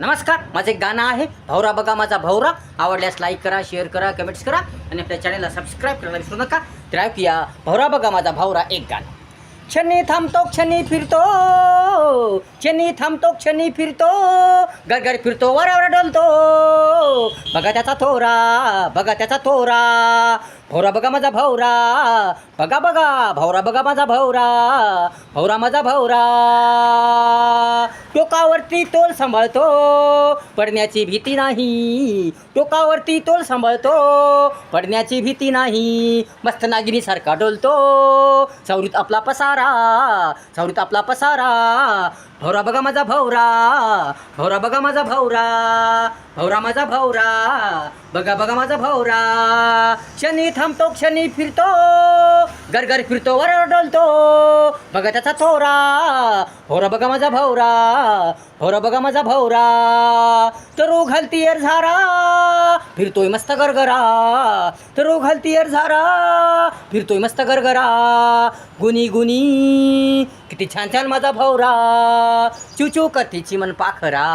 नमस्कार माझं एक गाणं आहे भाऊरा बघा माझा भाऊरा. आवडल्यास लाईक करा शेअर करा कमेंट्स करा आणि आपल्या चॅनलला सबस्क्राईब करायला विसरू नका. तर ऐकूया भाऊरा बघा माझा भाऊरा एक गाणं. क्षणी थांबतो क्षणी फिरतो. क्षणी थांबतो क्षणी फिरतो. गरगर फिरतो वरावर डोलतो. बघा त्याचा थोरा बघा त्याचा थोरा. भवरा बघा माझा भवरा बघा बघा. भवरा बघा माझा भवरा भवरा माझा भवरा टोकावरती तोल सांभाळतो पडण्याची भीती नाही. टोकावरती तोल सांभाळतो पडण्याची भीती नाही. मस्त नागिनीसारखा डोलतो. सावरीत आपला पसारा सावरीत आपला पसारा. भवरा बघा माझा भवरा भवरा बघा माझा भवरा भवरा माझा भवरा बघा बघा माझा भवरा शनी थांबतो क्षणी फिरतो गरगर फिरतो वर डोलतो. बघा त्याचा थोरा होरा बघा माझा भवरा होरा बघा माझा भवरा तरू घालती झारा फिरतोय मस्त गरगरा तर घालती एर झारा. फिरतोय मस्त गरगरा गुनी गुनी किती छान छान माझा भवरा. चिवचिव करते चिमन पाखरा.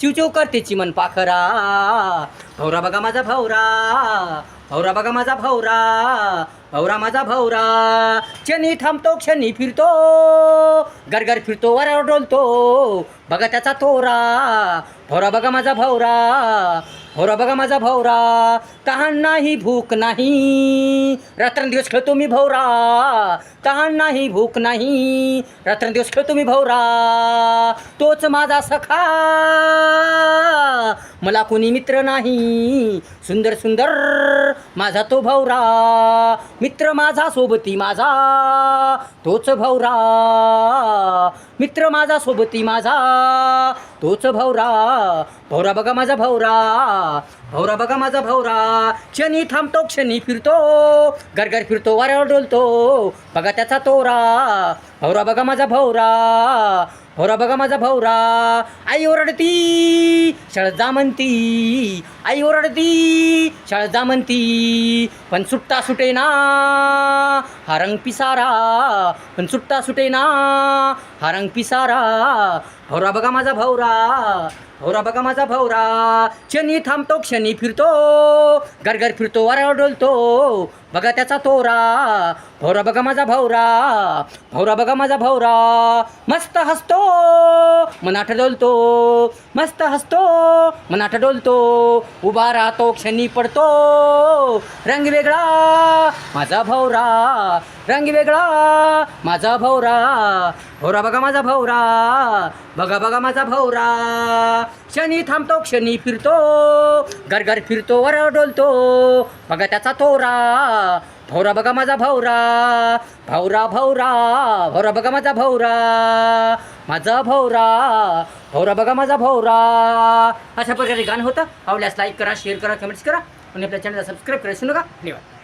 चिवचिव करते चिमन पाखरा. भवरा बघा माझा भवरा भवरा बघा माझा भवरा भवरा माझा भवरा. क्षणी थांबतो क्षणी फिरतो गरगर फिरतो वर डोलतो. बघा त्याचा तोरा भौरा बघा माझा भवरा भवरा बघा माझा भवरा. तहान नाही भूक नाही. रात्रंदिवस खेळतो मी भवरा तहान नाही भूक नाही. रात्रंदिवस खेळतो मी भवरा तोच माझा सखा. मला कोणी मित्र नाही. सुंदर सुंदर माझा तो भौरा मित्र माझा सोबती माझा तोच भौरा मित्र माझा सोबती माझा तोच भौरा भौरा बघा माझा भाऊरा भाऊरा बघा माझा भाऊरा क्षणी थांबतो क्षणी फिरतो गरगर फिरतो वाऱ्यावर डोलतो. बघा त्याचा तोरा भाऊरा बघा माझा भाऊरा भौरा बघा माझा भाऊरा आई ओरडती शळजा जा म्हणती आई ओरडती शळजा जा म्हणती. पण सुट्टा सुटे ना हा रंग पिसारा. पण सुट्टा सुटे ना हा रंग पिसारा. भवरा बघा माझा भवरा. भवरा बघा माझा भवरा क्षणी थांबतो क्षणी फिरतो. गरगर फिरतो वाऱ्यावर डोलतो. बघा त्याचा तोरा. भवरा बघा माझा भवरा भवरा बघा माझा भवरा मस्त हसतो मनाठ डोलतो. मस्त हसतो मनाठ डोलतो. उभा राहतो क्षणी पडतो. रंग वेगळा माझा भवरा. रंग वेगळा माझा भवरा. भोरा बघा माझा भवरा. बघा बघा माझा भवरा. क्षणी थांबतो क्षणी फिरतो. गरगर फिरतो वर डोलतो. बघा त्याचा तोरा भौरा बघा माझा भवरा. भवरा भवरा. भौरा बघा माझा भवरा. माझा भवरा. भवरा बघा माझा भवरा. अशा प्रकारे गाणं होतं. आवडल्यास लाईक करा शेअर करा कमेंट्स करा. आणि आपल्या चॅनलला सबस्क्राईब करायचं नका धन्यवाद